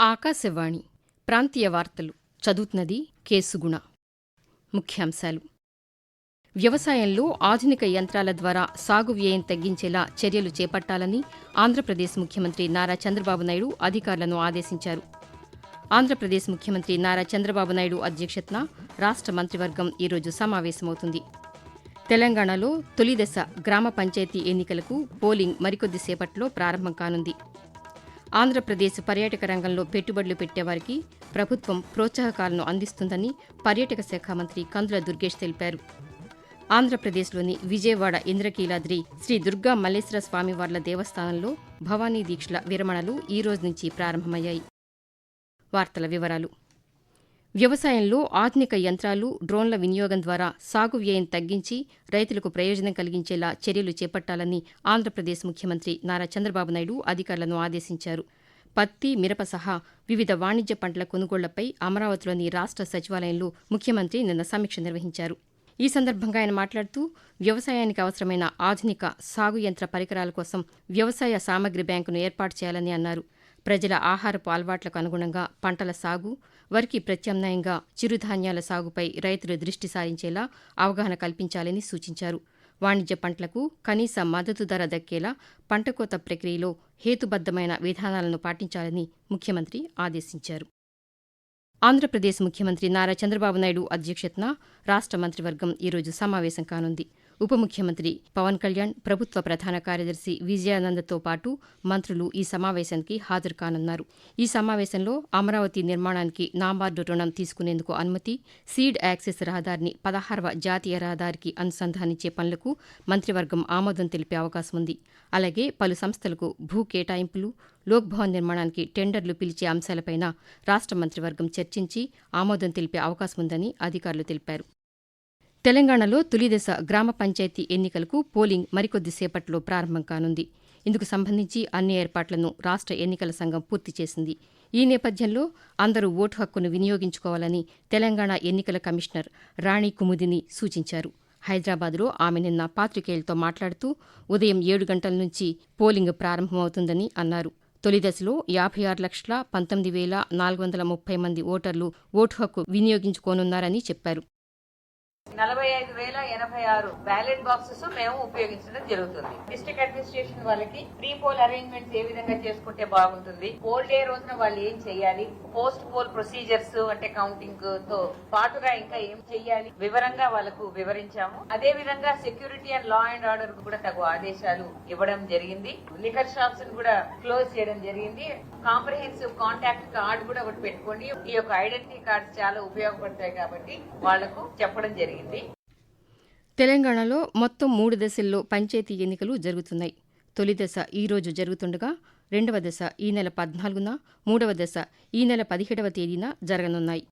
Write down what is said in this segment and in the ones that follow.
ఆకాశవాణి ప్రాంతీయ వార్తలు చదువుతున్నది కేసుగుణ. ముఖ్యాంశాలు. వ్యవసాయంలో ఆధునిక యంత్రాల ద్వారా సాగు వ్యయం తగ్గించేలా చర్యలు చేపట్టాలని ఆంధ్రప్రదేశ్ ముఖ్యమంత్రి నారా చంద్రబాబు నాయుడు అధికారులను ఆదేశించారు. ఆంధ్రప్రదేశ్ ముఖ్యమంత్రి నారా చంద్రబాబు నాయుడు అధ్యక్షతన రాష్ట్ర మంత్రివర్గం ఈరోజు సమావేశమవుతుంది. తెలంగాణలో తొలిదశ గ్రామ పంచాయతీ ఎన్నికలకు పోలింగ్ మరికొద్దిసేపట్లో ప్రారంభం కానుంది. ఆంధ్రప్రదేశ్ పర్యాటక రంగంలో పెట్టుబడులు పెట్టేవారికి ప్రభుత్వం ప్రోత్సాహకాలను అందిస్తుందని పర్యాటక శాఖ మంత్రి కందుల దుర్గేష్ తెలిపారు. ఆంధ్రప్రదేశ్లోని విజయవాడ ఇంద్రకీలాద్రి శ్రీ దుర్గా మల్లేశ్వర స్వామివార్ల దేవస్థానంలో భవానీ దీక్షల విరమణలు ఈ రోజు నుంచి ప్రారంభమయ్యాయి. వార్తల వివరాలు. వ్యవసాయంలో ఆధునిక యంత్రాలు డ్రోన్ల వినియోగం ద్వారా సాగు వ్యయం తగ్గించి రైతులకు ప్రయోజనం కలిగించేలా చర్యలు చేపట్టాలని ఆంధ్రప్రదేశ్ ముఖ్యమంత్రి నారా చంద్రబాబు నాయుడు అధికారులను ఆదేశించారు. పత్తి మిరప సహా వివిధ వాణిజ్య పంటల కొనుగోళ్ళపై అమరావతిలోని రాష్ట సచివాలయంలో ముఖ్యమంత్రి నిన్న సమీక్ష నిర్వహించారు. ఈ సందర్భంగా ఆయన మాట్లాడుతూ వ్యవసాయానికి అవసరమైన ఆధునిక సాగు యంత్ర పరికరాల కోసం వ్యవసాయ సామగ్రి బ్యాంకును ఏర్పాటు చేయాలని అన్నారు. ప్రజల ఆహారపు అలవాట్లకు అనుగుణంగా పంటల సాగు వరికి ప్రత్యామ్నాయంగా చిరుధాన్యాల సాగుపై రైతులు దృష్టి సారించేలా అవగాహన కల్పించాలని సూచించారు. వాణిజ్య పంటలకు కనీస మద్దతు ధర దక్కేలా పంటకోత ప్రక్రియలో హేతుబద్దమైన విధానాలను పాటించాలని ముఖ్యమంత్రి ఆదేశించారు. ఆంధ్రప్రదేశ్ ముఖ్యమంత్రి నారా చంద్రబాబు నాయుడు అధ్యక్షతన రాష్ట మంత్రివర్గం ఈరోజు సమావేశం కానుంది. ఉప ముఖ్యమంత్రి పవన్ కళ్యాణ్ ప్రభుత్వ ప్రధాన కార్యదర్శి విజయానందతో పాటు మంత్రులు ఈ సమావేశానికి హాజరు కానున్నారు. ఈ సమావేశంలో అమరావతి నిర్మాణానికి నాబార్డు రుణం తీసుకునేందుకు అనుమతి సీడ్ యాక్సెస్ రహదారిని పదహారవ జాతీయ రహదారికి అనుసంధానించే పనులకు మంత్రివర్గం ఆమోదం తెలిపే అవకాశం ఉంది. అలాగే పలు సంస్థలకు భూ కేటాయింపులు లోక్ భవన్ నిర్మాణానికి టెండర్లు పిలిచే అంశాలపైన రాష్ట్ర మంత్రివర్గం చర్చించి ఆమోదం తెలిపే అవకాశం ఉందని అధికారులు తెలిపారు. తెలంగాణలో తొలిదశ గ్రామ పంచాయతీ ఎన్నికలకు పోలింగ్ మరికొద్దిసేపట్లో ప్రారంభం కానుంది. ఇందుకు సంబంధించి అన్ని ఏర్పాట్లను రాష్ట ఎన్నికల సంఘం పూర్తి చేసింది. ఈ నేపథ్యంలో అందరూ ఓటు హక్కును వినియోగించుకోవాలని తెలంగాణ ఎన్నికల కమిషనర్ రాణి కుముదిని సూచించారు. హైదరాబాద్లో ఆమె నిన్న పాత్రికేయులతో మాట్లాడుతూ ఉదయం ఏడు గంటల నుంచి పోలింగ్ ప్రారంభమవుతుందని అన్నారు. తొలి దశలో యాభై ఆరు లక్షల పంతొమ్మిది వేల నాలుగు వందల ముప్పై మంది ఓటర్లు ఓటు హక్కు వినియోగించుకోనున్నారని చెప్పారు. నలభై ఐదు వేల ఎనభై ఆరు బ్యాలెట్ బాక్సెస్ మేము ఉపయోగించడం జరుగుతుంది. డిస్ట్రిక్ట్ అడ్మినిస్ట్రేషన్ వాళ్ళకి ప్రీ పోల్ అరేంజ్మెంట్స్ ఏ విధంగా చేసుకుంటే బాగుంటుంది పోల్ డే రోజున వాళ్ళు ఏం చేయాలి పోస్ట్ పోల్ ప్రొసీజర్స్ అంటే కౌంటింగ్తో పాటుగా ఇంకా ఏం చేయాలి వివరంగా వాళ్ళకు వివరించాము. అదే విధంగా సెక్యూరిటీ అండ్ లా అండ్ ఆర్డర్కు కూడా తగు ఆదేశాలు ఇవ్వడం జరిగింది. లికర్ షాప్స్ కూడా క్లోజ్ చేయడం జరిగింది. కాంప్రహెన్సివ్ కాంటాక్ట్ కార్డ్ కూడా ఒకటి పెట్టుకోండి. ఈ యొక్క ఐడెంటిటీ కార్డ్స్ చాలా ఉపయోగపడతాయి కాబట్టి వాళ్ళకు చెప్పడం జరిగింది. తెలంగాణలో మొత్తం మూడు దశల్లో పంచాయతీ ఎన్నికలు జరుగుతున్నాయి. తొలి దశ ఈ రోజు జరుగుతుండగా రెండవ దశ ఈ నెల పద్నాలుగున మూడవ దశ ఈ నెల పదిహేడవ తేదీన జరగనున్నాయి.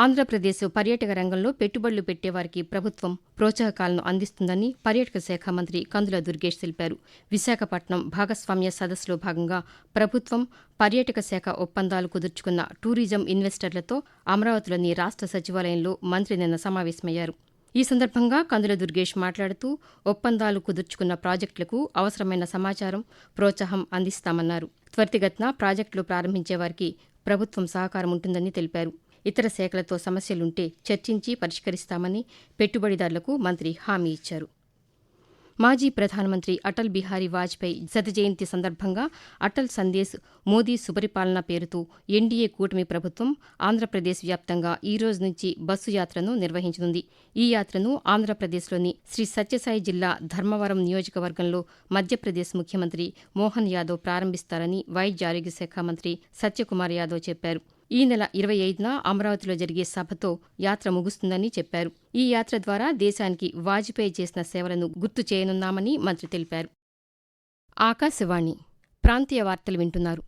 ఆంధ్రప్రదేశ్ పర్యాటక రంగంలో పెట్టుబడులు పెట్టేవారికి ప్రభుత్వం ప్రోత్సాహకాలను అందిస్తుందని పర్యాటక శాఖ మంత్రి కందుల దుర్గేష్ తెలిపారు. విశాఖపట్నం భాగస్వామ్య సదస్సులో భాగంగా ప్రభుత్వం పర్యాటక శాఖ ఒప్పందాలు కుదుర్చుకున్న టూరిజం ఇన్వెస్టర్లతో అమరావతిలోని రాష్ట సచివాలయంలో మంత్రి నిన్న సమావేశమయ్యారు. ఈ సందర్భంగా కందుల దుర్గేష్ మాట్లాడుతూ ఒప్పందాలు కుదుర్చుకున్న ప్రాజెక్టులకు అవసరమైన సమాచారం ప్రోత్సాహం అందిస్తామన్నారు. త్వరితగతిన ప్రాజెక్టులు ప్రారంభించే వారికి ప్రభుత్వం సహకారం ఉంటుందని తెలిపారు. ఇతర శాఖలతో సమస్యలుంటే చర్చించి పరిష్కరిస్తామని పెట్టుబడిదారులకు మంత్రి హామీ ఇచ్చారు. మాజీ ప్రధానమంత్రి అటల్ బిహారీ వాజ్పేయి శత జయంతి సందర్భంగా అటల్ సందేశ్ మోదీ సుపరిపాలన పేరుతో ఎన్డీఏ కూటమి ప్రభుత్వం ఆంధ్రప్రదేశ్ వ్యాప్తంగా ఈ రోజు నుంచి బస్సు యాత్రను నిర్వహించనుంది. ఈ యాత్రను ఆంధ్రప్రదేశ్లోని శ్రీ సత్యసాయి జిల్లా ధర్మవరం నియోజకవర్గంలో మధ్యప్రదేశ్ ముఖ్యమంత్రి మోహన్ యాదవ్ ప్రారంభిస్తారని వైద్య ఆరోగ్య శాఖ మంత్రి సత్యకుమార్ యాదవ్ చెప్పారు. ఈ నెల ఇరవై ఐదున అమరావతిలో జరిగే సభతో యాత్ర ముగుస్తుందని చెప్పారు. ఈ యాత్ర ద్వారా దేశానికి వాజ్పేయి చేసిన సేవలను గుర్తు చేయనున్నామని మంత్రి తెలిపారు. ఆకాశవాణి ప్రాంతీయ వార్తలు వింటున్నారు.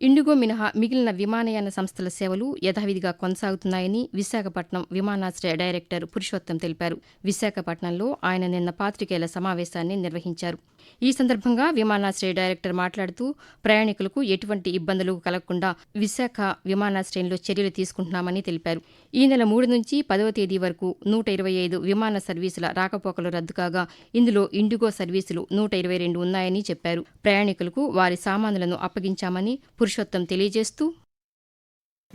ఇండిగో మినహా మిగిలిన విమానయాన సంస్థల సేవలు యథావిధిగా కొనసాగుతున్నాయని విశాఖపట్నం విమానాశ్రయ డైరెక్టర్ పురుషోత్తం తెలిపారు. విశాఖపట్నంలో ఆయన నిన్న పాతికేయుల సమావేశాన్ని నిర్వహించారు. ఈ సందర్భంగా విమానాశ్రయ డైరెక్టర్ మాట్లాడుతూ ప్రయాణికులకు ఎటువంటి ఇబ్బందులు కలగకుండా విశాఖ విమానాశ్రయంలో చర్యలు తీసుకుంటున్నామని తెలిపారు. ఈ నెల మూడు నుంచి పదవ తేదీ వరకు నూట ఇరవై ఐదు విమాన సర్వీసుల రాకపోకలు రద్దు కాగా ఇందులో ఇండిగో సర్వీసులు నూట ఇరవై రెండు ఉన్నాయని చెప్పారు. ప్రయాణికులకు వారి సామానులను అప్పగించామని పురుషోత్తం తెలియజేస్తూ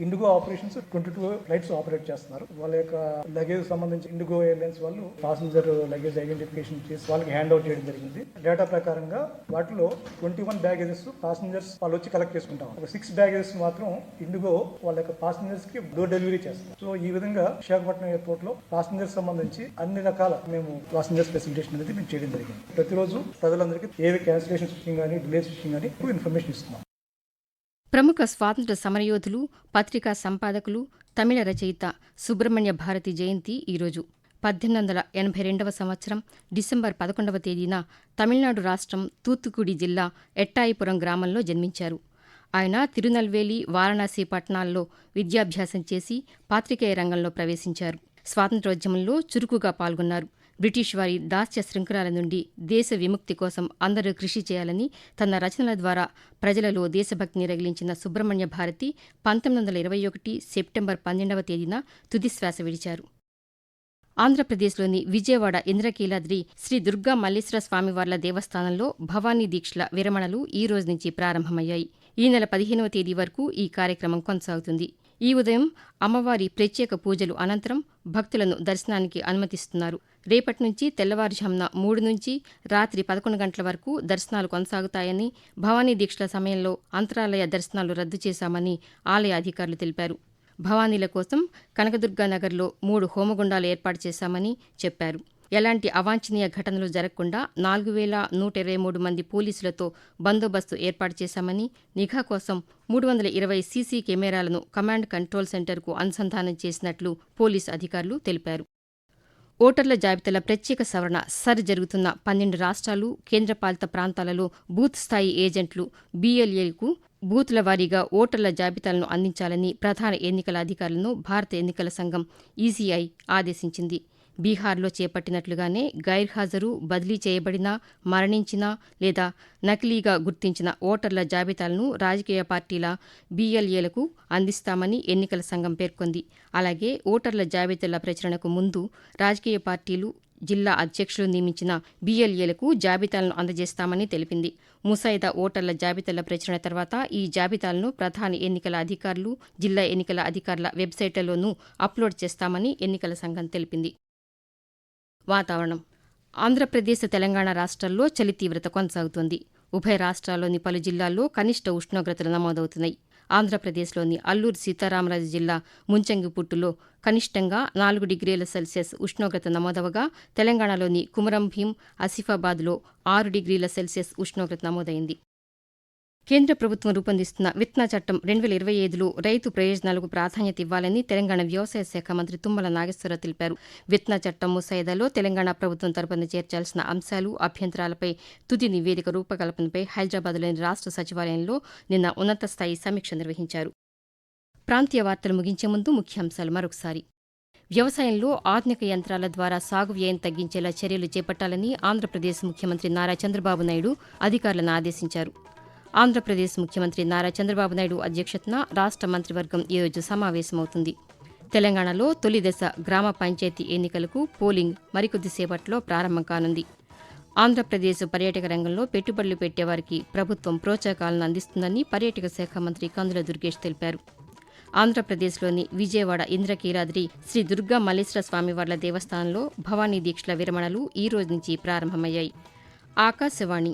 IndiGo operations twenty two flights operate చేస్తున్నారు. వాళ్ళ యొక్క లగేజ్ సంబంధించి ఇండిగో ఎయిర్లైన్స్ వాళ్ళు పాసింజర్ లగేజ్ ఐడెంటిఫికేషన్ చేసి వాళ్ళకి హ్యాండ్ అవుట్ చేయడం జరిగింది. డేటా ప్రకారంగా వాటిలో ట్వంటీ వన్ బ్యాగేజెస్ పాసింజర్స్ వాళ్ళు వచ్చి కలెక్ట్ చేసుకుంటాం. ఒక సిక్స్ బ్యాగేజెస్ మాత్రం ఇండిగో వాళ్ళ యొక్క పాసింజర్స్కి డోర్ డెలివరీ చేస్తారు. సో ఈ విధంగా విశాఖపట్నం ఎయిర్పోర్ట్లో పాసింజర్స్ సంబంధించి అన్ని రకాల మేము పాసింజర్స్ ఫెసిలిటేషన్ అనేది మేము చేయడం జరిగింది. ప్రతిరోజు ప్రజలందరికీ ఏవి క్యాన్సిలేషన్ విషయం కానీ డిలేస్ విషయం కానీ ఇన్ఫర్మేషన్ ఇస్తున్నాం. ప్రముఖ స్వాతంత్ర సమరయోధులు పత్రికా సంపాదకులు తమిళ రచయిత సుబ్రహ్మణ్య భారతి జయంతి ఈరోజు. పద్దెనిమిది వందల ఎనభై రెండవ సంవత్సరం డిసెంబర్ పదకొండవ తేదీన తమిళనాడు రాష్ట్రం తూత్తుకుడి జిల్లా ఎట్టాయిపురం గ్రామంలో జన్మించారు. ఆయన తిరునల్వేలి వారణాసి పట్టణాల్లో విద్యాభ్యాసం చేసి పాత్రికేయ రంగంలో ప్రవేశించారు. స్వాతంత్రోద్యమంలో చురుకుగా పాల్గొన్నారు. బ్రిటిష్ వారి దాస్య శృంఖలాల నుండి దేశ విముక్తి కోసం అందరూ కృషి చేయాలని తన రచనల ద్వారా ప్రజలలో దేశభక్తిని రగిలించిన సుబ్రహ్మణ్య భారతి పంతొమ్మిది వందల ఇరవై ఒకటి సెప్టెంబర్ పన్నెండవ తేదీన తుదిశ్వాస విడిచారు. ఆంధ్రప్రదేశ్లోని విజయవాడ ఇంద్రకీలాద్రి శ్రీ దుర్గా మల్లేశ్వర స్వామివార్ల దేవస్థానంలో భవానీ దీక్షల విరమణలు ఈ రోజు నుంచి ప్రారంభమయ్యాయి. ఈ నెల పదిహేనవ తేదీ వరకు ఈ కార్యక్రమం కొనసాగుతుంది. ఈ ఉదయం అమ్మవారి ప్రత్యేక పూజలు అనంతరం భక్తులను దర్శనానికి అనుమతిస్తున్నారు. రేపటి నుంచి తెల్లవారుజామున మూడు నుంచి రాత్రి పదకొండు గంటల వరకు దర్శనాలు కొనసాగుతాయని భవానీ దీక్షల సమయంలో అంతరాలయ దర్శనాలు రద్దు చేశామని ఆలయ అధికారులు తెలిపారు. భవానీల కోసం కనకదుర్గా నగర్లో మూడు హోమగుండాలు ఏర్పాటు చేశామని చెప్పారు. ఎలాంటి అవాంఛనీయ ఘటనలు జరగకుండా నాలుగు వేల నూట ఇరవై మూడు మంది పోలీసులతో బందోబస్తు ఏర్పాటు చేశామని నిఘా కోసం మూడు వందల ఇరవై సీసీ కెమెరాలను కమాండ్ కంట్రోల్ సెంటర్కు అనుసంధానం చేసినట్లు పోలీసు అధికారులు తెలిపారు. ఓటర్ల జాబితాల ప్రత్యేక సవరణ సర్ జరుగుతున్న పన్నెండు రాష్ట్రాలు కేంద్రపాలిత ప్రాంతాలలో బూత్ స్థాయి ఏజెంట్లు బీఎల్ఏలకు బూత్ల వారీగా ఓటర్ల జాబితాలను అందించాలని ప్రధాన ఎన్నికల అధికారులను భారత ఎన్నికల సంఘం ఈసీఐ ఆదేశించింది. బీహార్లో చేపట్టినట్లుగానే గైర్హాజరు బదిలీ చేయబడిన మరణించిన లేదా నకిలీగా గుర్తించిన ఓటర్ల జాబితాలను రాజకీయ పార్టీల బీఎల్ఏలకు అందిస్తామని ఎన్నికల సంఘం పేర్కొంది. అలాగే ఓటర్ల జాబితాల ప్రచురణకు ముందు రాజకీయ పార్టీలు జిల్లా అధ్యక్షులు నియమించిన బీఎల్ఏలకు జాబితాలను అందజేస్తామని తెలిపింది. ముసాయిదా ఓటర్ల జాబితాల ప్రచురణ తర్వాత ఈ జాబితాలను ప్రధాన ఎన్నికల అధికారులు జిల్లా ఎన్నికల అధికారుల వెబ్సైట్లలోనూ అప్లోడ్ చేస్తామని ఎన్నికల సంఘం తెలిపింది. వాతావరణం. ఆంధ్రప్రదేశ్ తెలంగాణ రాష్ట్రాల్లో చలి తీవ్రత కొనసాగుతోంది. ఉభయ రాష్ట్రాల్లోని పలు జిల్లాల్లో కనిష్ట ఉష్ణోగ్రతలు నమోదవుతున్నాయి. ఆంధ్రప్రదేశ్లోని అల్లూరు సీతారామరాజు జిల్లా ముంచంగిపుట్టులో కనిష్టంగా నాలుగు డిగ్రీల సెల్సియస్ ఉష్ణోగ్రత నమోదవగా తెలంగాణలోని కుమరం భీం ఆసిఫాబాద్లో ఆరు డిగ్రీల సెల్సియస్ ఉష్ణోగ్రత నమోదైంది. కేంద్ర ప్రభుత్వం రూపొందిస్తున్న విత్తన చట్టం రెండు వేల ఇరవై ఐదులో రైతు ప్రయోజనాలకు ప్రాధాన్యత ఇవ్వాలని తెలంగాణ వ్యవసాయ శాఖ మంత్రి తుమ్మల నాగేశ్వరరావు తెలిపారు. విత్న చట్టం ముసాయిదాలో తెలంగాణ ప్రభుత్వం తరపున చేర్చాల్సిన అంశాలు అభ్యంతరాలపై తుది నివేదిక రూపకల్పనపై హైదరాబాద్లోని రాష్ట్ర సచివాలయంలో నిన్న ఉన్నత స్థాయి సమీక్ష నిర్వహించారు. ప్రాంతీయ వార్తలు ముగించే ముందు ముఖ్యాంశాలు మరొకసారి. వ్యవసాయంలో ఆధునిక యంత్రాల ద్వారా సాగు వ్యయం తగ్గించేలా చర్యలు చేపట్టాలని ఆంధ్రప్రదేశ్ ముఖ్యమంత్రి నారా చంద్రబాబు నాయుడు అధికారులను ఆదేశించారు. ఆంధ్రప్రదేశ్ ముఖ్యమంత్రి నారా చంద్రబాబు నాయుడు అధ్యక్షతన రాష్ట్ర మంత్రివర్గం ఈరోజు సమావేశమవుతుంది. తెలంగాణలో తొలి దశ గ్రామ పంచాయతీ ఎన్నికలకు పోలింగ్ మరికొద్దిసేపట్లో ప్రారంభం కానుంది. ఆంధ్రప్రదేశ్ పర్యాటక రంగంలో పెట్టుబడులు పెట్టేవారికి ప్రభుత్వం ప్రోత్సాహకాలను అందిస్తుందని పర్యాటక శాఖ మంత్రి కందుల దుర్గేష్ తెలిపారు. ఆంధ్రప్రదేశ్లోని విజయవాడ ఇంద్రకీలాద్రి శ్రీ దుర్గా మల్లేశ్వర స్వామివార్ల దేవస్థానంలో భవానీ దీక్షల విరమణలు ఈ రోజు నుంచి ప్రారంభమయ్యాయి. ఆకాశవాణి